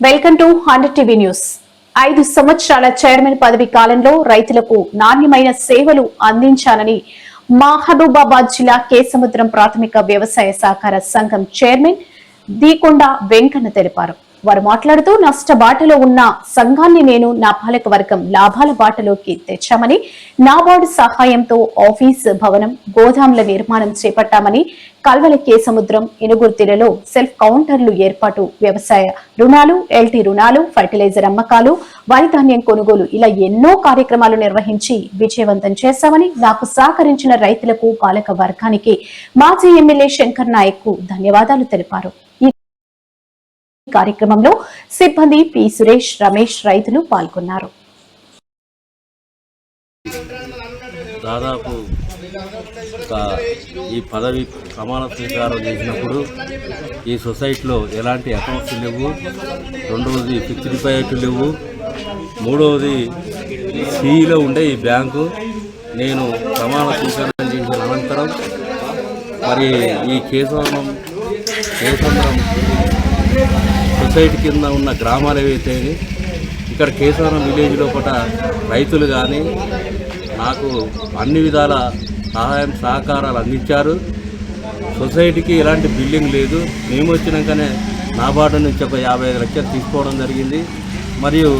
Welcome to hundred TV news. ఐదు సంవత్సరాల chairman పదవి కాలంలో రైతులకు నాణ్యమైన సేవలు అందించాలని మహబూబాబాద్ జిల్లా కేసముద్రం ప్రాథమిక వ్యవసాయ సహకార సంఘం చైర్మన్ దీకొండ వెంకన్న తెలిపారు. వారు మాట్లాడుతూ నష్ట బాటలో ఉన్న సంఘాన్ని నేను నా పాలక వర్గం లాభాల బాటలోకి తెచ్చామని నాబార్డు సహాయంతో ఆఫీస్ భవనం గోదాముల నిర్మాణం చేపట్టామని కల్వల కేసముద్రం ఇనుగుర్తిలలో సెల్ఫ్ కౌంటర్లు ఏర్పాటు వ్యవసాయ రుణాలు ఎల్టీ రుణాలు ఫర్టిలైజర్ అమ్మకాలు వరి ధాన్యం కొనుగోలు ఇలా ఎన్నో కార్యక్రమాలు నిర్వహించి విజయవంతం చేశామని నాకు సహకరించిన రైతులకు పాలక వర్గానికి మాజీ ఎమ్మెల్యే శంకర్ నాయక్కు ధన్యవాదాలు తెలిపారు. ఈ కార్యక్రమంలో సిబ్బంది పి. సురేష్ రమేష్ రైతులు పాల్గొన్నారు. దాదాపు ఈ పదవి ప్రమాణ స్వీకారం చేసినప్పుడు ఈ సొసైటీలో ఎలాంటి అకౌంట్స్ లేవు రెండవది ఫిక్స్డ్ డిపాజిట్ లేవు మూడవది సిఈలో ఉండే ఈ బ్యాంకు నేను ప్రమాణ స్వీకారం చేసిన అనంతరం మరి ఈ కేశవరం కేశవరం సొసైటీ కింద ఉన్న గ్రామాలు ఏవైతే ఇక్కడ కేశవరం విలేజ్ లోపల రైతులు కానీ నాకు అన్ని విధాల సహాయం సహకారాలు అందించారు. సొసైటీకి ఎలాంటి బిల్డింగ్ లేదు. మేము వచ్చినాకనే నాబార్డు నుంచి ఒక యాభై ఐదు లక్షలు తీసుకోవడం జరిగింది. మరియు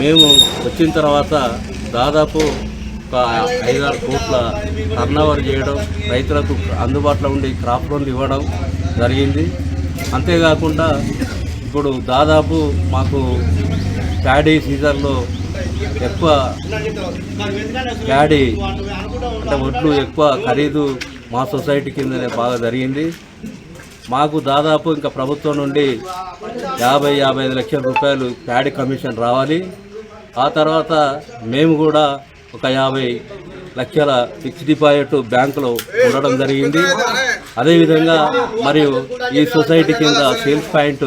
మేము వచ్చిన తర్వాత దాదాపు ఒక ఐదారు కోట్ల టర్నోవర్ చేయడం రైతులకు అందుబాటులో ఉండి క్రాప్ లోన్లు ఇవ్వడం జరిగింది. అంతేకాకుండా ఇప్పుడు దాదాపు మాకు ప్యాడీ సీజన్లో ఎక్కువ ప్యాడీ అంటే ఒడ్లు ఎక్కువ ఖరీదు మా సొసైటీ కిందనే బాగా జరిగింది. మాకు దాదాపు ఇంకా ప్రభుత్వం నుండి యాభై యాభై ఐదు లక్షల రూపాయలు ప్యాడీ కమిషన్ రావాలి. ఆ తర్వాత మేము కూడా ఒక యాభై లక్షల ఫిక్స్డ్ డిపాజిట్ బ్యాంకులో ఉండడం జరిగింది. అదేవిధంగా మరియు ఈ సొసైటీ కింద సేల్స్ పాయింట్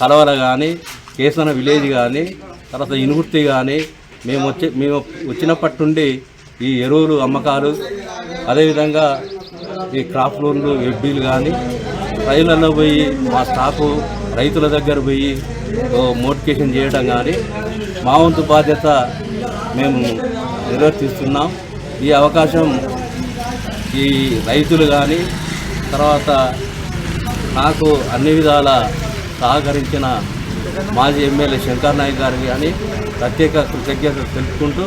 కలవల కానీ కేసన విలేజ్ కానీ తర్వాత ఇనుగుర్తి కానీ మేము వచ్చి మేము వచ్చినప్పటి నుండి ఈ ఎరువులు అమ్మకాలు అదేవిధంగా ఈ క్రాప్ లోన్లు ఎఫ్డీలు కానీ రైళ్ళలో పోయి మా స్టాఫ్ రైతుల దగ్గర పోయి మోటివేషన్ చేయడం కానీ మా వంతు బాధ్యత మేము నిర్వర్తిస్తున్నాం ఈ అవకాశం ఈ రైతులు కానీ తర్వాత నాకు అన్ని విధాల సహకరించిన మాజీ ఎమ్మెల్యే శంకర్ నాయక్ గారికి కానీ ప్రత్యేక కృతజ్ఞతలు తెలుపుకుంటూ